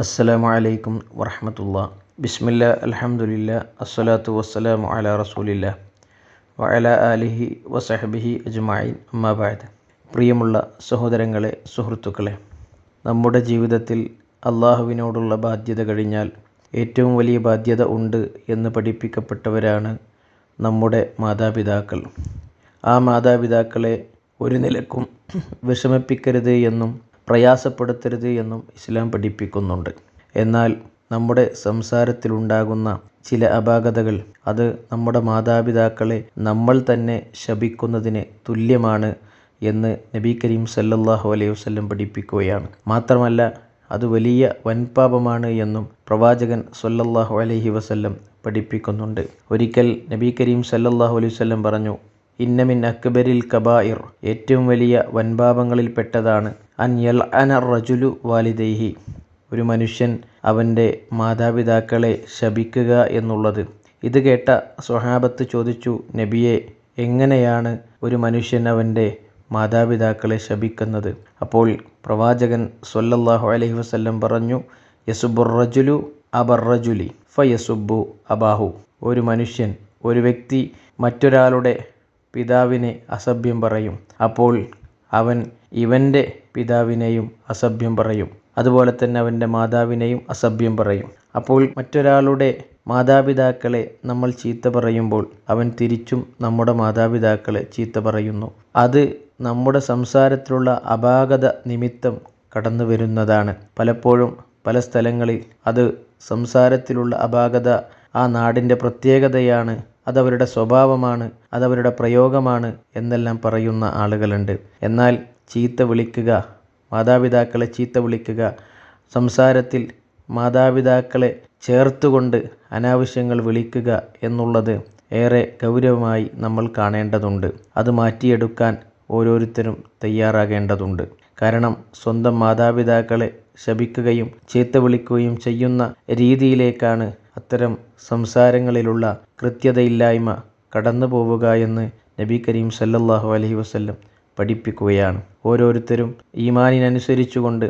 അസ്സലാമു അലൈക്കും വറഹമത്തുള്ള. ബിസ്മില്ല അലഹമുല്ല അസ്സലാത്തു വസ്സലാമു അല റസൂലില്ല വഅല ആലിഹി വസഹബിഹി അജ്മഈൻ. അമ്മാബായത് പ്രിയമുള്ള സഹോദരങ്ങളെ സുഹൃത്തുക്കളെ നമ്മുടെ ജീവിതത്തിൽ അള്ളാഹുവിനോടുള്ള ബാധ്യത കഴിഞ്ഞാൽ ഏറ്റവും വലിയ ബാധ്യത ഉണ്ട് എന്ന് പഠിപ്പിക്കപ്പെട്ടവരാണ് നമ്മുടെ മാതാപിതാക്കൾ. ആ മാതാപിതാക്കളെ ഒരു നിലക്കും വിഷമിപ്പിക്കരുത് എന്നും പ്രയാസപ്പെടുത്തരുത് എന്നും ഇസ്ലാം പഠിപ്പിക്കുന്നുണ്ട്. എന്നാൽ നമ്മുടെ സംസാരത്തിലുണ്ടാകുന്ന ചില അപാകതകൾ അത് നമ്മുടെ മാതാപിതാക്കളെ നമ്മൾ തന്നെ ശപിക്കുന്നതിന് തുല്യമാണ് എന്ന് നബി കരീം സല്ലല്ലാഹു അലൈഹി വസല്ലം പഠിപ്പിക്കുകയാണ്. മാത്രമല്ല അത് വലിയ വൻപാപമാണ് എന്നും പ്രവാചകൻ സല്ലല്ലാഹു അലൈഹി വസല്ലം പഠിപ്പിക്കുന്നുണ്ട്. ഒരിക്കൽ നബി കരീം സല്ലല്ലാഹു അലൈഹി വസല്ലം പറഞ്ഞു ഇന്നമിൻ അക്ബരിൽ കബായിർ ഏറ്റവും വലിയ വൻപാപങ്ങളിൽ പെട്ടതാണ്. അൻ യൽ അന റജുലു വാലിദൈഹി ഒരു മനുഷ്യൻ അവന്റെ മാതാപിതാക്കളെ ശപിക്കുക എന്നുള്ളത്. ഇത് കേട്ട സ്വഹാബത്ത് ചോദിച്ചു നബിയെ എങ്ങനെയാണ് ഒരു മനുഷ്യൻ അവന്റെ മാതാപിതാക്കളെ ശപിക്കുന്നത്? അപ്പോൾ പ്രവാചകൻ സല്ലല്ലാഹു അലഹി വസ്ല്ലം പറഞ്ഞു യസുബുർ റജുലു അബർ റജുലി ഫയസുബു അബാഹു. ഒരു മനുഷ്യൻ ഒരു വ്യക്തി മറ്റൊരാളുടെ പിതാവിനെ അസഭ്യം പറയും. അപ്പോൾ അവൻ ഇവന്റെ പിതാവിനെയും അസഭ്യം പറയും. അതുപോലെ തന്നെ അവന്റെ മാതാവിനെയും അസഭ്യം പറയും. അപ്പോൾ മറ്റൊരാളുടെ മാതാപിതാക്കളെ നമ്മൾ ചീത്ത പറയുമ്പോൾ അവൻ തിരിച്ചും നമ്മുടെ മാതാപിതാക്കളെ ചീത്ത പറയുന്നു. അത് നമ്മുടെ സംസാരത്തിലുള്ള അപാകത നിമിത്തം കടന്നു വരുന്നതാണ്. പലപ്പോഴും പല സ്ഥലങ്ങളിൽ അത് സംസാരത്തിലുള്ള അപാകത ആ നാടിന്റെ പ്രത്യേകതയാണ് അതവരുടെ സ്വഭാവമാണ് അതവരുടെ പ്രയോഗമാണ് എന്നെല്ലാം പറയുന്ന ആളുകളുണ്ട്. എന്നാൽ ചീത്ത വിളിക്കുക മാതാപിതാക്കളെ ചീത്ത വിളിക്കുക സംസാരത്തിൽ മാതാപിതാക്കളെ ചേർത്തുകൊണ്ട് അനാവശ്യങ്ങൾ വിളിക്കുക എന്നുള്ളത് ഏറെ ഗൗരവമായി നമ്മൾ കാണേണ്ടതുണ്ട്. അത് മാറ്റിയെടുക്കാൻ ഓരോരുത്തരും തയ്യാറാകേണ്ടതുണ്ട്. കാരണം സ്വന്തം മാതാപിതാക്കളെ ശപിക്കുകയും ചീത്ത വിളിക്കുകയും ചെയ്യുന്ന രീതിയിലേക്കാണ് അത്തരം സംസാരങ്ങളിലുള്ള കൃത്യതയില്ലായ്മ കടന്നു പോവുക എന്ന് നബി കരീം സല്ലല്ലാഹു അലൈഹി വസല്ലം പഠിപ്പിക്കുകയാണ്. ഓരോരുത്തരും ഈമാനിനനുസരിച്ചുകൊണ്ട്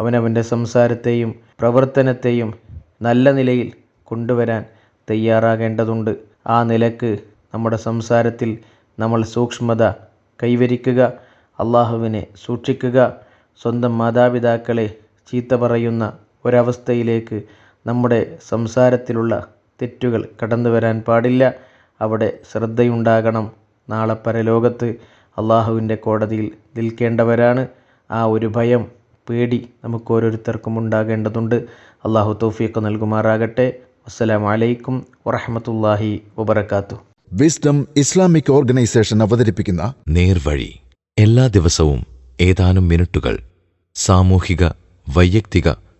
അവനവന്റെ സംസാരത്തെയും പ്രവർത്തനത്തെയും നല്ല നിലയിൽ കൊണ്ടുവരാൻ തയ്യാറാകേണ്ടതുണ്ട്. ആ നിലയ്ക്ക് നമ്മുടെ സംസാരത്തിൽ നമ്മൾ സൂക്ഷ്മത കൈവരിക്കുക അള്ളാഹുവിനെ സൂക്ഷിക്കുക സ്വന്തം മാതാപിതാക്കളെ ചീത്ത പറയുന്ന ഒരവസ്ഥയിലേക്ക് നമ്മുടെ സംസാരത്തിലുള്ള തെറ്റുകൾ കടന്നു വരാൻ പാടില്ല. അവിടെ ശ്രദ്ധയുണ്ടാകണം. നാളെ പരലോകത്ത് അള്ളാഹുവിന്റെ കോടതിയിൽ നിൽക്കേണ്ടവരാണ്. ആ ഒരു ഭയം പേടി നമുക്ക് ഓരോരുത്തർക്കും ഉണ്ടാകേണ്ടതുണ്ട്. അള്ളാഹു തൗഫീഖ് നൽകുമാറാകട്ടെ. അസ്സലാമു അലൈക്കും വറഹമത്തല്ലാഹി വബർക്കാത്തു വിസ്ഡം ഇസ്ലാമിക് ഓർഗനൈസേഷൻ അവതരിപ്പിക്കുന്ന നേർവഴി. എല്ലാ ദിവസവും ഏതാനും മിനിറ്റുകൾ സാമൂഹിക വൈയക്തിക